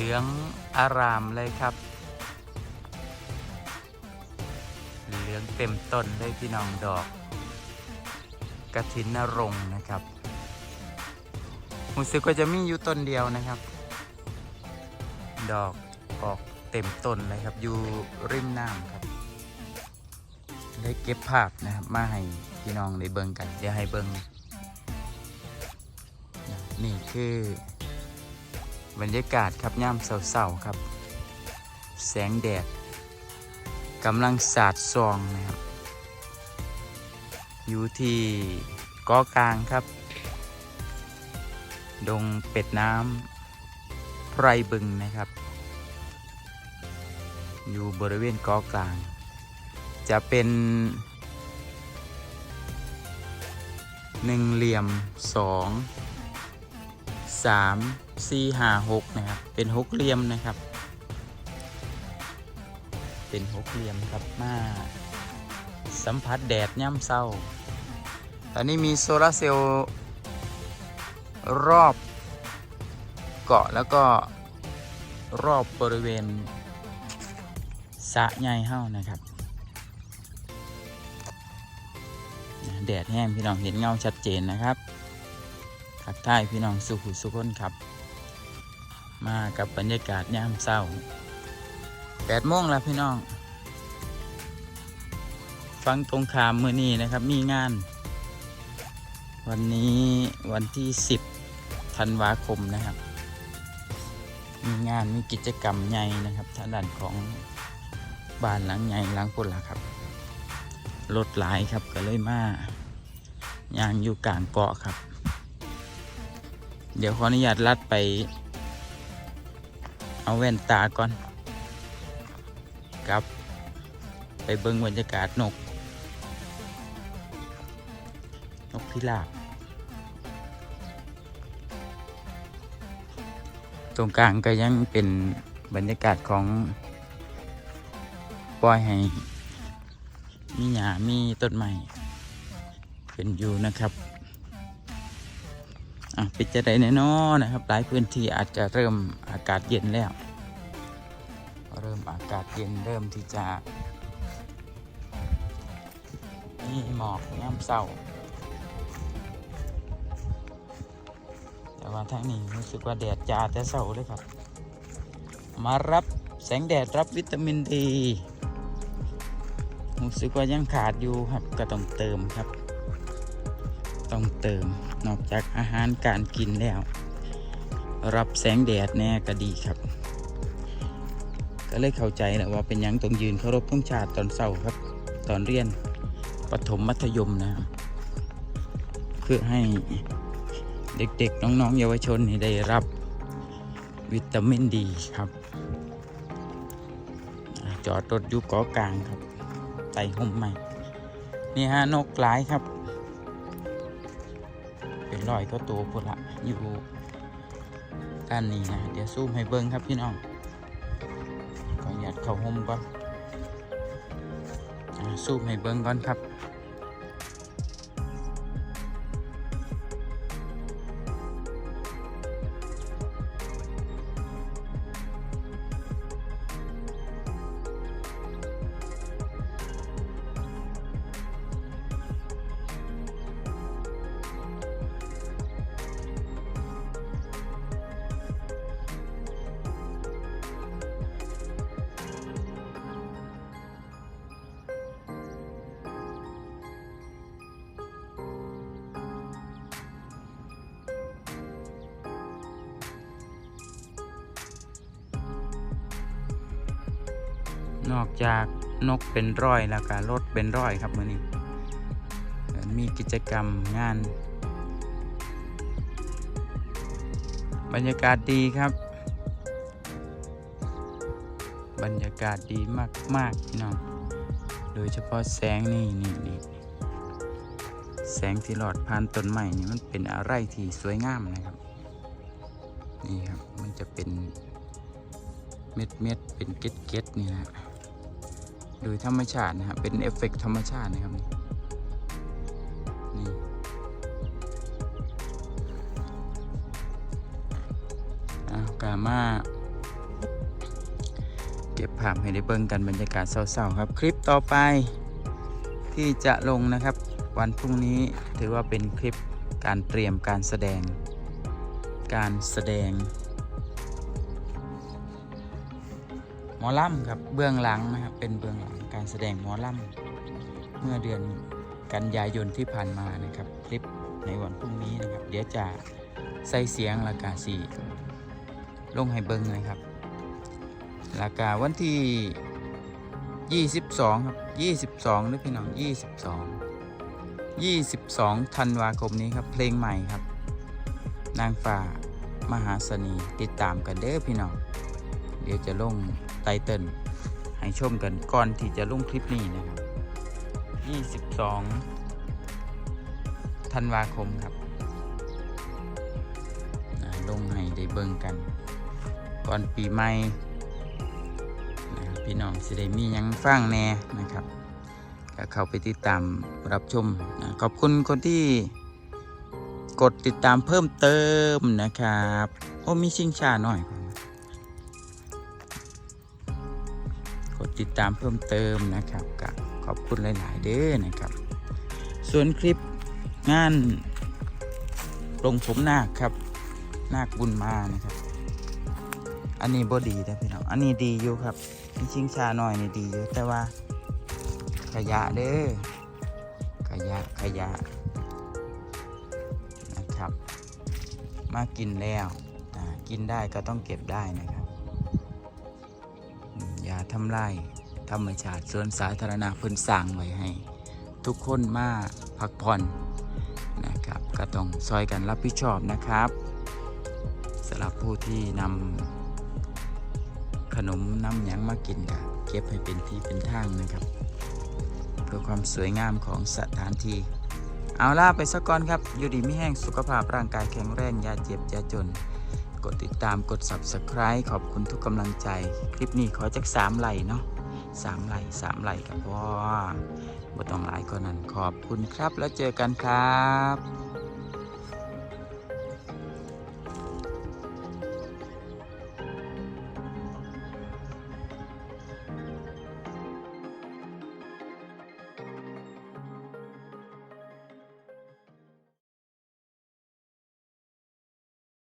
เหลืองอารามเลยครับ เหลืองเต็มต้นเลยพี่น้องดอกกระถินนรงนะครับรู้สึกว่าจะมีอยู่ต้นเดียวนะครับ ดอกออกเต็มต้นเลยครับ อยู่ริมน้ำครับ ได้เก็บภาพนะครับ มาให้พี่น้องได้เบิ่งกัน เดี๋ยวให้เบิ่งนี่คือ บรรยากาศครับย่ามเศร้าๆครับ แสงแดดกำลังสาดส่องนะครับ อยู่ที่กาะกลางครับ ดงเป็ดน้ำไพรบึงนะครับ อยู่บริเวณกาะกลาง จะเป็นหนึ่งเหลี่ยมสอง สามสี่ห้าหกนะครับ เป็นหกเหลี่ยมนะครับ เป็นหกเหลี่ยมครับมาสัมผัสแดดย่ำเศร้า ตอนนี้มีโซลาร์เซลล์รอบเกาะแล้วก็รอบบริเวณสะใหญ่เฮ้านะครับ แดดแห้งพี่น้องเห็นเงาชัดเจนนะครับ ทักทายพี่น้องสุขุสุขคนครับ มากับบรรยากาศยามเศร้าแปดโมงแล้วพี่น้อง ฟังตรงขามมือนี้นะครับมีงาน วันนี้วันที่10ธันวาคมนะครับ มีงานมีกิจกรรมใหญ่นะครับทางด้านของบ้านหลังใหญ่หลังปุ่นละครับรถหลายครับก็เลยมายางอยู่กลางเกาะครับ เดี๋ยวขออนุญาตลัดไป เอาแว่นตาก่อนครับ ไปเบิ้งบรรยากาศนก นกพิราบตรงกลางก็ยังเป็นบรรยากาศของปล่อยให้ มีหญ้ามีต้นไม้เป็นอยู่นะครับ อะปิดจะได้แน่นอนนะครับ หลายพื้นที่อาจจะเริ่มอากาศเย็นแล้ว เริ่มอากาศเย็นเริ่มที่จะมีหมอกย่ำเศร้าแต่ว่าทางนี้รู้สึกว่าแดดจ้าแต่เศร้าเลยครับ มารับแสงแดดรับวิตามินดีรู้สึกว่ายังขาดอยู่ครับก็ต้องเติมครับ ต้องเติม นอกจากอาหารการกินแล้ว รับแสงแดดแน่ก็ดีครับ ก็เลยเข้าใจแหล้วว่าเป็นยังต้องยืนเคารพธงชาติตอนเช้าครับ ตอนเรียนปฐมมัธยมนะครับเพื่อให้เด็กๆ น้องๆ เยาวชนได้รับวิตามินดีครับ จอดรถอยู่เกาะกลางครับไต่ห่มใหม่ นี่ฮะนกหลายครับ ลอยก็ตัวพุละอยู่ด้านนี้นะ เดี๋ยวซูมให้เบิ้งครับพี่น้องขออนุญาตเข้าห่มก่อนซูมให้เบิ้งก่อนครับ นอกจากนกเป็นร้อยแล้วก็รถเป็นร้อยครับมื่อนี้มีกิจกรรมงาน บรรยากาศดีครับ บรรยากาศดีมากๆพี่น้องโดยเฉพาะแสงนี่นี่นี่แสงที่หลอดผ่านต้นไม้นี่มันเป็นอะไรที่สวยงามนะครับ นี่ครับมันจะเป็นเม็ดเม็ดๆเป็นเก็ดเก็ดๆนี่นะ โดยธรรมชาตินะครับเป็นเอฟเฟกต์ธรรมชาตินะครับนี่อ้าวกามาเก็บภาพให้ได้เบิ่งกันบรรยากาศเศร้าๆครับ คลิปต่อไปที่จะลงนะครับ วันพรุ่งนี้ถือว่าเป็นคลิปการเตรียมการแสดง การแสดง หมอลำครับเบื้องหลังนะครับเป็นเบื้องหลังการแสดงหมอลำเมื่อเดือนกันยายนที่ผ่านมานะครับ คลิปในวันพรุ่งนี้นะครับ เดี๋ยวจะใส่เสียงรากาสีลงให้เบิ้งนะครับรากาวันที่ 22 ครับ 22ด้วยพี่น้อง 22 22ธันวาคมนี้ครับ เพลงใหม่ครับ นางฟ้ามหาสนีติดตามกันเด้อพี่น้อง เดี๋ยวจะลงไตเติลให้ชมกันก่อนที่จะลงคลิปนี้นะครับ 22 ธันวาคมครับ ลงให้ได้เบิ่งกัน ก่อนปีใหม่พี่น้องสิได้มียังฟังแน่นะครับก็เข้าไปติดตามรับชมนะขอบคุณคนที่กดติดตามเพิ่มเติมนะครับ โอ้มีชิงชาหน่อย ดติดตามเพิ่มเติมนะครับกับขอบคุณหลาย ๆ เด้อนะครับ ส่วนคลิปงานลงผมนาคครับนาคบุญมานะครับ อันนี้บ่ดีนะพี่น้องอันนี้ดีอยู่ครับมีชิงชาหน่อยนี่ดีอยู่แต่ว่าขยะเด้อขยะขยะนะครับ มากินแล้วกินได้ก็ต้องเก็บได้นะครับ ทำลายธรรมชาติสวนสาธารณะเพิ่นสร้างไว้ให้ ทุกคนมาพักผ่อนนะครับก็ต้องซอยกันรับผิดชอบนะครับสำหรับผู้ที่นำขนมนำหยังมากินก็เก็บให้เป็นที่เป็นทางนะครับ เพื่อความสวยงามของสถานที่เอาล่าไปสักก่อนครับ อยู่ดีไม่แห้งสุขภาพร่างกายแข็งแรงอย่าเจ็บอย่าจน กดติดตามกด subscribe ขอบคุณทุกกำลังใจ คลิปนี้ขอจากสามไหลเนาะสามไหลสามไหลกับพ่อบ่ต้องหลายกว่านั้นขอบคุณครับแล้วเจอกันครับ